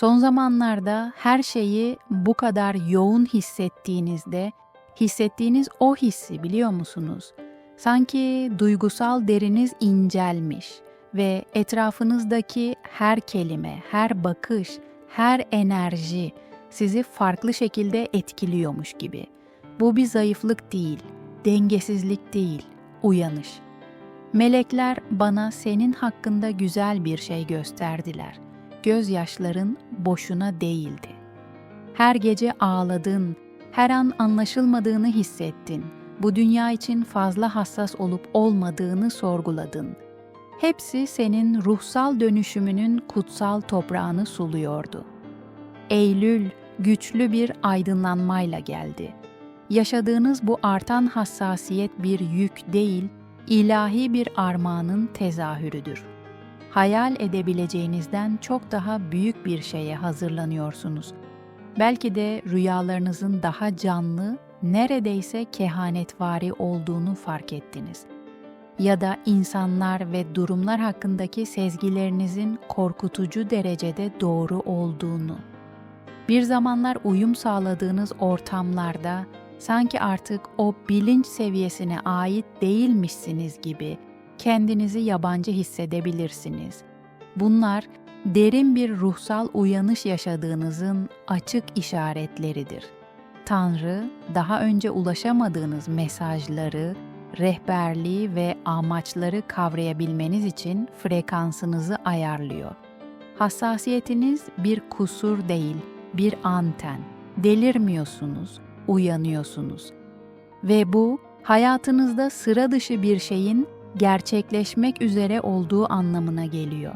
Son zamanlarda her şeyi bu kadar yoğun hissettiğinizde hissettiğiniz o hissi biliyor musunuz? Sanki duygusal deriniz incelmiş ve etrafınızdaki her kelime, her bakış, her enerji sizi farklı şekilde etkiliyormuş gibi. Bu bir zayıflık değil, dengesizlik değil, uyanış. Melekler bana senin hakkında güzel bir şey gösterdiler. Gözyaşların boşuna değildi. Her gece ağladın, her an anlaşılmadığını hissettin. Bu dünya için fazla hassas olup olmadığını sorguladın. Hepsi senin ruhsal dönüşümünün kutsal toprağını suluyordu. Eylül güçlü bir aydınlanmayla geldi. Yaşadığınız bu artan hassasiyet bir yük değil, ilahi bir armağanın tezahürüdür. Hayal edebileceğinizden çok daha büyük bir şeye hazırlanıyorsunuz. Belki de rüyalarınızın daha canlı, neredeyse kehanetvari olduğunu fark ettiniz. Ya da insanlar ve durumlar hakkındaki sezgilerinizin korkutucu derecede doğru olduğunu. Bir zamanlar uyum sağladığınız ortamlarda sanki artık o bilinç seviyesine ait değilmişsiniz gibi kendinizi yabancı hissedebilirsiniz. Bunlar derin bir ruhsal uyanış yaşadığınızın açık işaretleridir. Tanrı daha önce ulaşamadığınız mesajları, rehberliği ve amaçları kavrayabilmeniz için frekansınızı ayarlıyor. Hassasiyetiniz bir kusur değil, bir anten. Delirmiyorsunuz, uyanıyorsunuz. Ve bu hayatınızda sıra dışı bir şeyin gerçekleşmek üzere olduğu anlamına geliyor.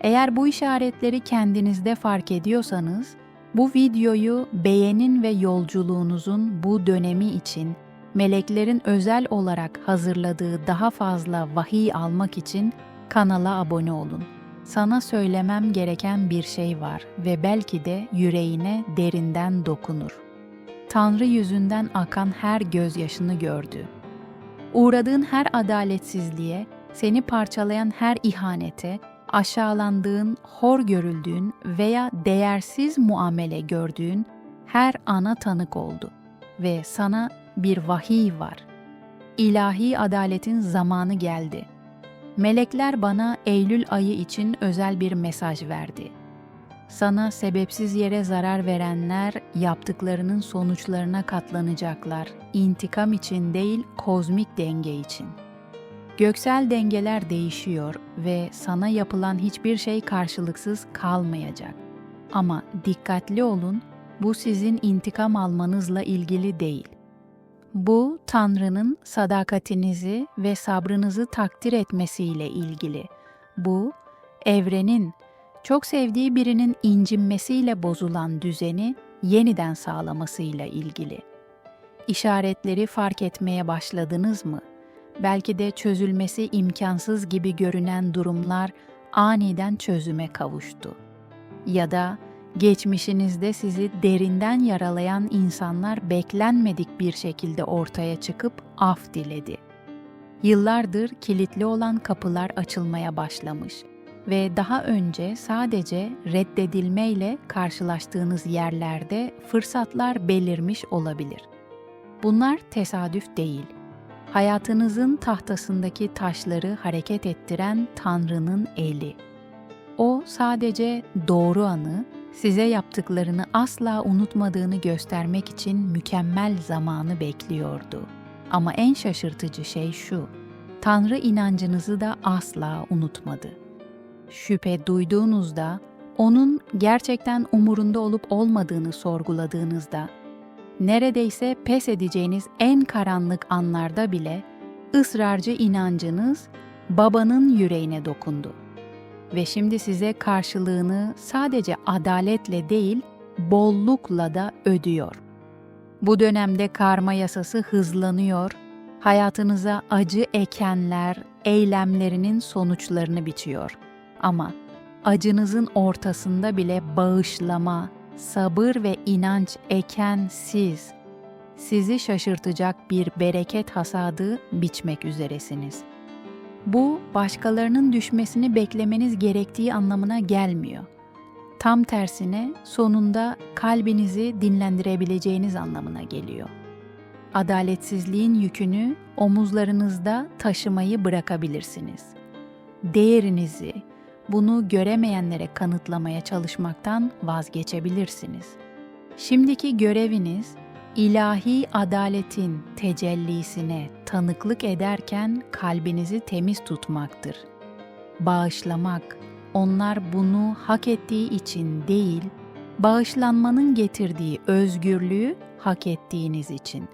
Eğer bu işaretleri kendinizde fark ediyorsanız, bu videoyu beğenin ve yolculuğunuzun bu dönemi için meleklerin özel olarak hazırladığı daha fazla vahiy almak için kanala abone olun. Sana söylemem gereken bir şey var ve belki de yüreğine derinden dokunur. Tanrı yüzünden akan her gözyaşını gördü. Uğradığın her adaletsizliğe, seni parçalayan her ihanete, aşağılandığın, hor görüldüğün veya değersiz muamele gördüğün her ana tanık oldu ve sana bir vahiy var. İlahi adaletin zamanı geldi. Melekler bana Eylül ayı için özel bir mesaj verdi. Sana sebepsiz yere zarar verenler yaptıklarının sonuçlarına katlanacaklar. İntikam için değil, kozmik denge için. Göksel dengeler değişiyor ve sana yapılan hiçbir şey karşılıksız kalmayacak. Ama dikkatli olun, bu sizin intikam almanızla ilgili değil. Bu Tanrı'nın sadakatinizi ve sabrınızı takdir etmesiyle ilgili. Bu evrenin çok sevdiği birinin incinmesiyle bozulan düzeni yeniden sağlamasıyla ilgili. İşaretleri fark etmeye başladınız mı? Belki de çözülmesi imkansız gibi görünen durumlar aniden çözüme kavuştu. Ya da geçmişinizde sizi derinden yaralayan insanlar beklenmedik bir şekilde ortaya çıkıp af diledi. Yıllardır kilitli olan kapılar açılmaya başlamış ve daha önce sadece reddedilmeyle karşılaştığınız yerlerde fırsatlar belirmiş olabilir. Bunlar tesadüf değil. Hayatınızın tahtasındaki taşları hareket ettiren Tanrı'nın eli. O sadece doğru anı, size yaptıklarını asla unutmadığını göstermek için mükemmel zamanı bekliyordu. Ama en şaşırtıcı şey şu. Tanrı inancınızı da asla unutmadı. Şüphe duyduğunuzda, onun gerçekten umurunda olup olmadığını sorguladığınızda, neredeyse pes edeceğiniz en karanlık anlarda bile ısrarcı inancınız babanın yüreğine dokundu. Ve şimdi size karşılığını sadece adaletle değil, bollukla da ödüyor. Bu dönemde karma yasası hızlanıyor, hayatınıza acı ekenler eylemlerinin sonuçlarını biçiyor. Ama acınızın ortasında bile bağışlama, sabır ve inanç eken siz, sizi şaşırtacak bir bereket hasadı biçmek üzeresiniz. Bu başkalarının düşmesini beklemeniz gerektiği anlamına gelmiyor. tam tersine sonunda kalbinizi dinlendirebileceğiniz anlamına geliyor. Adaletsizliğin yükünü omuzlarınızda taşımayı bırakabilirsiniz. Değerinizi, bunu göremeyenlere kanıtlamaya çalışmaktan vazgeçebilirsiniz. Şimdiki göreviniz ilahi adaletin tecellisine tanıklık ederken kalbinizi temiz tutmaktır. Bağışlamak, onlar bunu hak ettiği için değil, bağışlanmanın getirdiği özgürlüğü hak ettiğiniz için.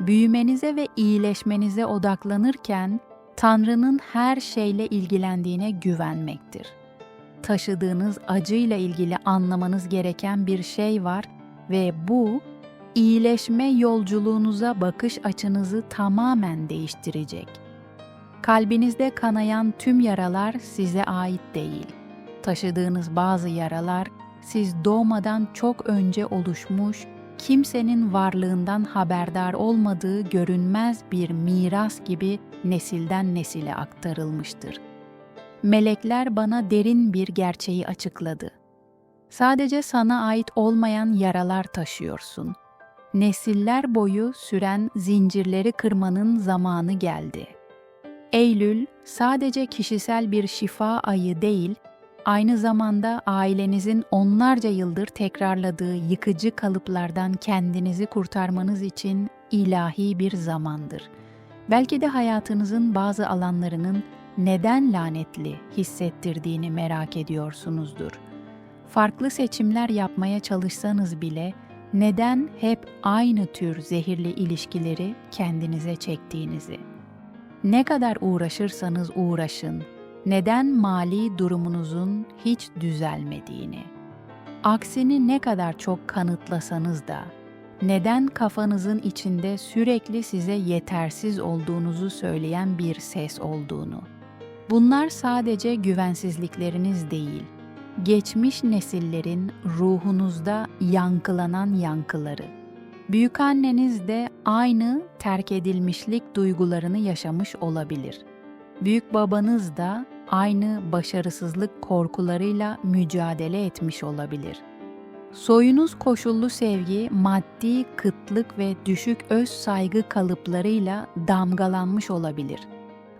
Büyümenize ve iyileşmenize odaklanırken Tanrı'nın her şeyle ilgilendiğine güvenmektir. Taşıdığınız acıyla ilgili anlamanız gereken bir şey var ve bu iyileşme yolculuğunuza bakış açınızı tamamen değiştirecek. Kalbinizde kanayan tüm yaralar size ait değil. Taşıdığınız bazı yaralar siz doğmadan çok önce oluşmuş, kimsenin varlığından haberdar olmadığı görünmez bir miras gibi nesilden nesile aktarılmıştır. Melekler bana derin bir gerçeği açıkladı. Sadece sana ait olmayan yaralar taşıyorsun. Nesiller boyu süren zincirleri kırmanın zamanı geldi. Eylül sadece kişisel bir şifa ayı değil, aynı zamanda ailenizin onlarca yıldır tekrarladığı yıkıcı kalıplardan kendinizi kurtarmanız için ilahi bir zamandır. Belki de hayatınızın bazı alanlarının neden lanetli hissettirdiğini merak ediyorsunuzdur. Farklı seçimler yapmaya çalışsanız bile neden hep aynı tür zehirli ilişkileri kendinize çektiğinizi. Ne kadar uğraşırsanız uğraşın, neden mali durumunuzun hiç düzelmediğini. Aksini ne kadar çok kanıtlasanız da, neden kafanızın içinde sürekli size yetersiz olduğunuzu söyleyen bir ses olduğunu. Bunlar sadece güvensizlikleriniz değil, geçmiş nesillerin ruhunuzda yankılanan yankıları. Büyükanneniz de aynı terk edilmişlik duygularını yaşamış olabilir. Büyük babanız da aynı başarısızlık korkularıyla mücadele etmiş olabilir. Soyunuz koşullu sevgi, maddi kıtlık ve düşük öz saygı kalıplarıyla damgalanmış olabilir.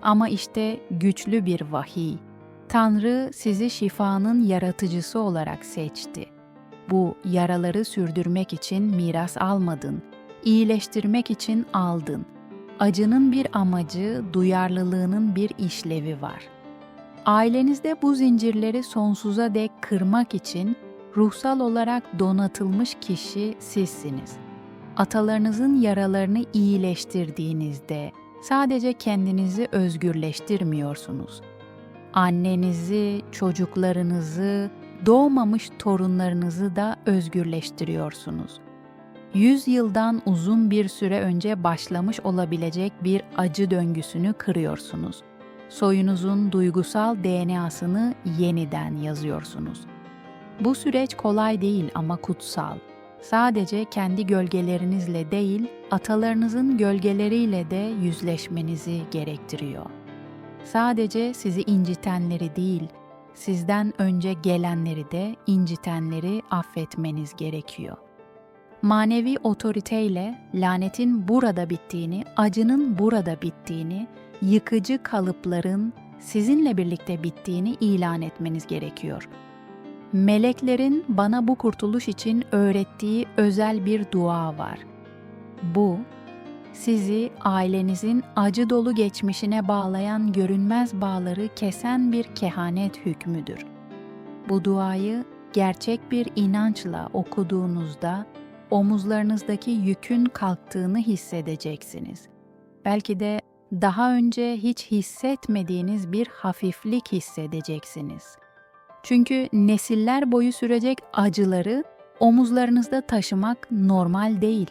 Ama işte güçlü bir vahiy. Tanrı sizi şifanın yaratıcısı olarak seçti. Bu yaraları sürdürmek için miras almadın, iyileştirmek için aldın. Acının bir amacı, duyarlılığının bir işlevi var. Ailenizde bu zincirleri sonsuza dek kırmak için ruhsal olarak donatılmış kişi sizsiniz. Atalarınızın yaralarını iyileştirdiğinizde sadece kendinizi özgürleştirmiyorsunuz. Annenizi, çocuklarınızı, doğmamış torunlarınızı da özgürleştiriyorsunuz. Yüz yıldan uzun bir süre önce başlamış olabilecek bir acı döngüsünü kırıyorsunuz. Soyunuzun duygusal DNA'sını yeniden yazıyorsunuz. Bu süreç kolay değil ama kutsal. Sadece kendi gölgelerinizle değil, atalarınızın gölgeleriyle de yüzleşmenizi gerektiriyor. Sadece sizi incitenleri değil, sizden önce gelenleri de incitenleri affetmeniz gerekiyor. Manevi otoriteyle lanetin burada bittiğini, acının burada bittiğini, yıkıcı kalıpların sizinle birlikte bittiğini ilan etmeniz gerekiyor. Meleklerin bana bu kurtuluş için öğrettiği özel bir dua var. Bu, sizi ailenizin acı dolu geçmişine bağlayan görünmez bağları kesen bir kehanet hükmüdür. Bu duayı gerçek bir inançla okuduğunuzda omuzlarınızdaki yükün kalktığını hissedeceksiniz. Belki de daha önce hiç hissetmediğiniz bir hafiflik hissedeceksiniz. Çünkü nesiller boyu sürecek acıları omuzlarınızda taşımak normal değil.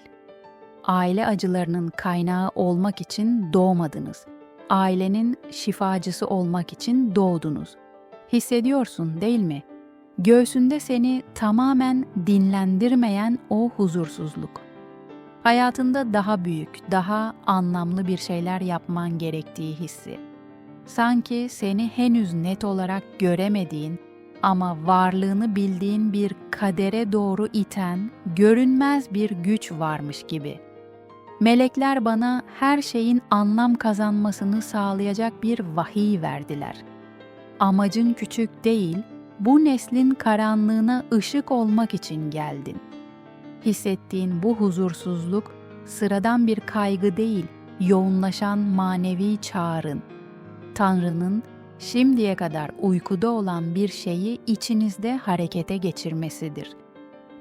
Aile acılarının kaynağı olmak için doğmadınız. Ailenin şifacısı olmak için doğdunuz. Hissediyorsun değil mi? Göğsünde seni tamamen dinlendirmeyen o huzursuzluk. Hayatında daha büyük, daha anlamlı bir şeyler yapman gerektiği hissi. Sanki seni henüz net olarak göremediğin, ama varlığını bildiğin bir kadere doğru iten, görünmez bir güç varmış gibi. Melekler bana her şeyin anlam kazanmasını sağlayacak bir vahiy verdiler. Amacın küçük değil, bu neslin karanlığına ışık olmak için geldin. Hissettiğin bu huzursuzluk sıradan bir kaygı değil, yoğunlaşan manevi çağrın. Tanrı'nın şimdiye kadar uykuda olan bir şeyi içinizde harekete geçirmesidir.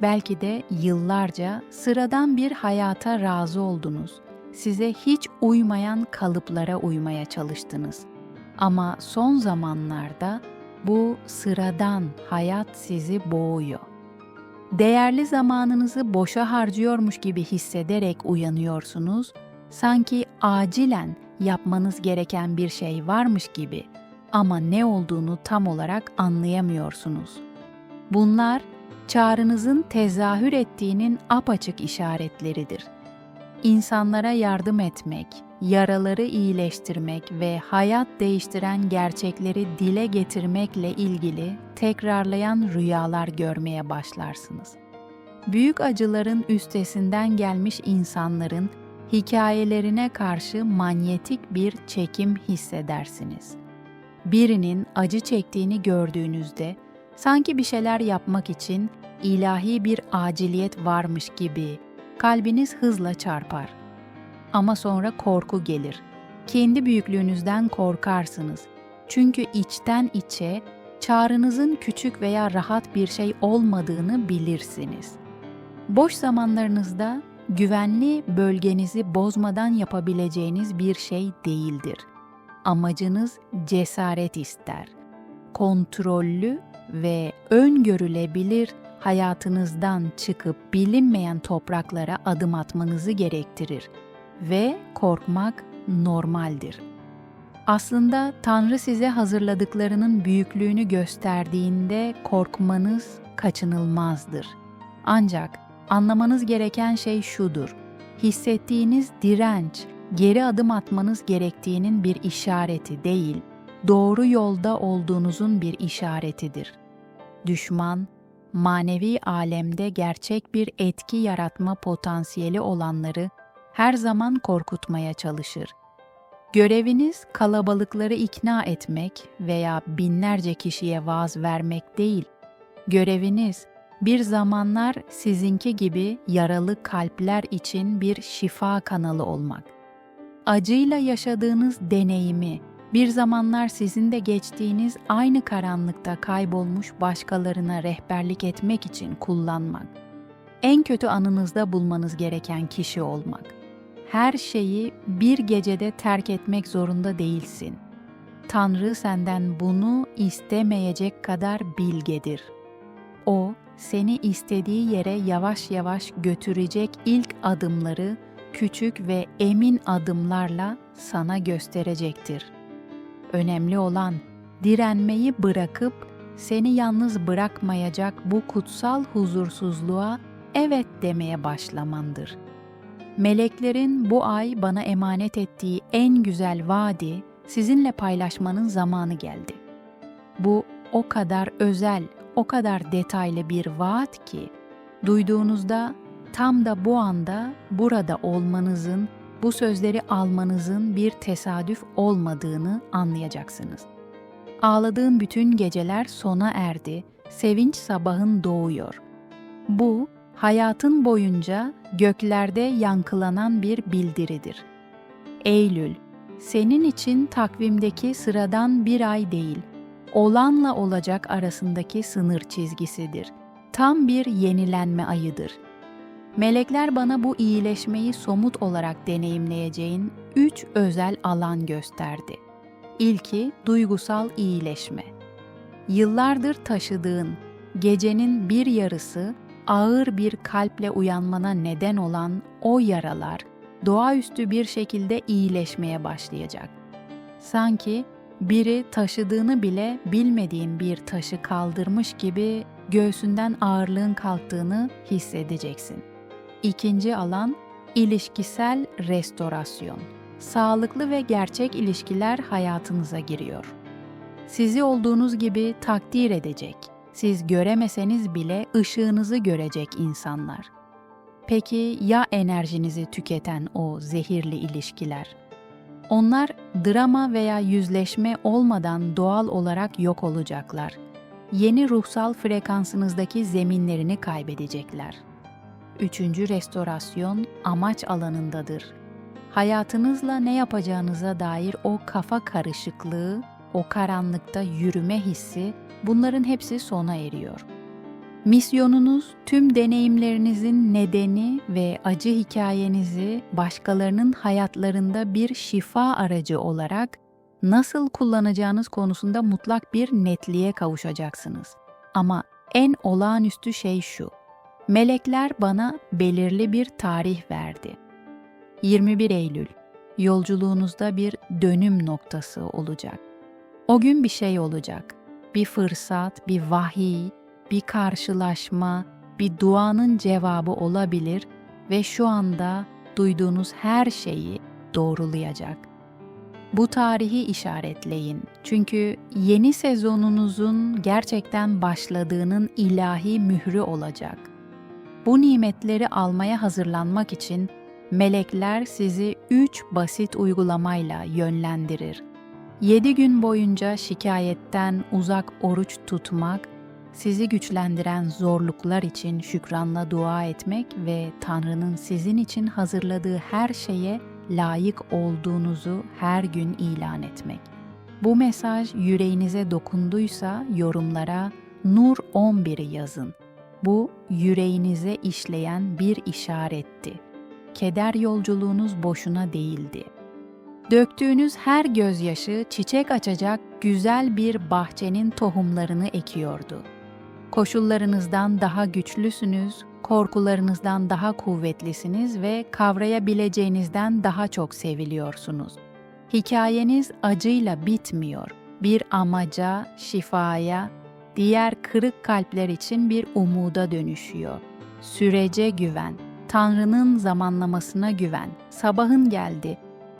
Belki de yıllarca sıradan bir hayata razı oldunuz. Size hiç uymayan kalıplara uymaya çalıştınız. Ama son zamanlarda bu sıradan hayat sizi boğuyor. Değerli zamanınızı boşa harcıyormuş gibi hissederek uyanıyorsunuz. Sanki acilen yapmanız gereken bir şey varmış gibi ama ne olduğunu tam olarak anlayamıyorsunuz. Bunlar çağrınızın tezahür ettiğinin apaçık işaretleridir. İnsanlara yardım etmek, yaraları iyileştirmek ve hayat değiştiren gerçekleri dile getirmekle ilgili tekrarlayan rüyalar görmeye başlarsınız. Büyük acıların üstesinden gelmiş insanların hikayelerine karşı manyetik bir çekim hissedersiniz. Birinin acı çektiğini gördüğünüzde sanki bir şeyler yapmak için ilahi bir aciliyet varmış gibi kalbiniz hızla çarpar. Ama sonra korku gelir. Kendi büyüklüğünüzden korkarsınız. Çünkü içten içe çağrınızın küçük veya rahat bir şey olmadığını bilirsiniz. Boş zamanlarınızda güvenli bölgenizi bozmadan yapabileceğiniz bir şey değildir. Amacınız cesaret ister. Kontrollü ve öngörülebilir hayatınızdan çıkıp bilinmeyen topraklara adım atmanızı gerektirir ve korkmak normaldir. Aslında Tanrı size hazırladıklarının büyüklüğünü gösterdiğinde korkmanız kaçınılmazdır. Ancak anlamanız gereken şey şudur. Hissettiğiniz direnç, geri adım atmanız gerektiğinin bir işareti değil, doğru yolda olduğunuzun bir işaretidir. Düşman, manevi alemde gerçek bir etki yaratma potansiyeli olanları her zaman korkutmaya çalışır. Göreviniz kalabalıkları ikna etmek veya binlerce kişiye vaaz vermek değil. Göreviniz bir zamanlar sizinki gibi yaralı kalpler için bir şifa kanalı olmak. Acıyla yaşadığınız deneyimi, bir zamanlar sizin de geçtiğiniz aynı karanlıkta kaybolmuş başkalarına rehberlik etmek için kullanmak. En kötü anınızda bulmanız gereken kişi olmak. Her şeyi bir gecede terk etmek zorunda değilsin. Tanrı senden bunu istemeyecek kadar bilgedir. O, seni istediği yere yavaş yavaş götürecek ilk adımları küçük ve emin adımlarla sana gösterecektir. Önemli olan direnmeyi bırakıp seni yalnız bırakmayacak bu kutsal huzursuzluğa evet demeye başlamandır. Meleklerin bu ay bana emanet ettiği en güzel vaadi sizinle paylaşmanın zamanı geldi. Bu o kadar özel, o kadar detaylı bir vaat ki duyduğunuzda tam da bu anda burada olmanızın, bu sözleri almanızın bir tesadüf olmadığını anlayacaksınız. Ağladığın bütün geceler sona erdi, sevinç sabahın doğuyor. Bu hayatın boyunca göklerde yankılanan bir bildiridir. Eylül, senin için takvimdeki sıradan bir ay değil, olanla olacak arasındaki sınır çizgisidir. Tam bir yenilenme ayıdır. Melekler bana bu iyileşmeyi somut olarak deneyimleyeceğin üç özel alan gösterdi. İlki duygusal iyileşme. Yıllardır taşıdığın, gecenin bir yarısı ağır bir kalple uyanmana neden olan o yaralar doğaüstü bir şekilde iyileşmeye başlayacak. Sanki biri taşıdığını bile bilmediğin bir taşı kaldırmış gibi göğsünden ağırlığın kalktığını hissedeceksin. İkinci alan ilişkisel restorasyon. Sağlıklı ve gerçek ilişkiler hayatınıza giriyor. Sizi olduğunuz gibi takdir edecek. Siz göremeseniz bile ışığınızı görecek insanlar. Peki ya enerjinizi tüketen o zehirli ilişkiler? Onlar drama veya yüzleşme olmadan doğal olarak yok olacaklar. Yeni ruhsal frekansınızdaki zeminlerini kaybedecekler. Üçüncü restorasyon amaç alanındadır. Hayatınızla ne yapacağınıza dair o kafa karışıklığı, o karanlıkta yürüme hissi bunların hepsi sona eriyor. Misyonunuz tüm deneyimlerinizin nedeni ve acı hikayenizi başkalarının hayatlarında bir şifa aracı olarak nasıl kullanacağınız konusunda mutlak bir netliğe kavuşacaksınız. Ama en olağanüstü şey şu. Melekler bana belirli bir tarih verdi. 21 Eylül. Yolculuğunuzda bir dönüm noktası olacak. O gün bir şey olacak. Bir fırsat, bir vahiy, bir karşılaşma, bir duanın cevabı olabilir ve şu anda duyduğunuz her şeyi doğrulayacak. Bu tarihi işaretleyin. Çünkü yeni sezonunuzun gerçekten başladığının ilahi mührü olacak. Bu nimetleri almaya hazırlanmak için melekler sizi üç basit uygulamayla yönlendirir. 7 gün boyunca şikayetten uzak oruç tutmak, sizi güçlendiren zorluklar için şükranla dua etmek ve Tanrı'nın sizin için hazırladığı her şeye layık olduğunuzu her gün ilan etmek. Bu mesaj yüreğinize dokunduysa yorumlara Nur 11'i yazın. Bu yüreğinize işleyen bir işaretti. Keder yolculuğunuz boşuna değildi. Döktüğünüz her gözyaşı çiçek açacak güzel bir bahçenin tohumlarını ekiyordu. Koşullarınızdan daha güçlüsünüz, korkularınızdan daha kuvvetlisiniz ve kavrayabileceğinizden daha çok seviliyorsunuz. Hikayeniz acıyla bitmiyor. Bir amaca, şifaya, diğer kırık kalpler için bir umuda dönüşüyor. Sürece güven, Tanrı'nın zamanlamasına güven. Sabahın geldi,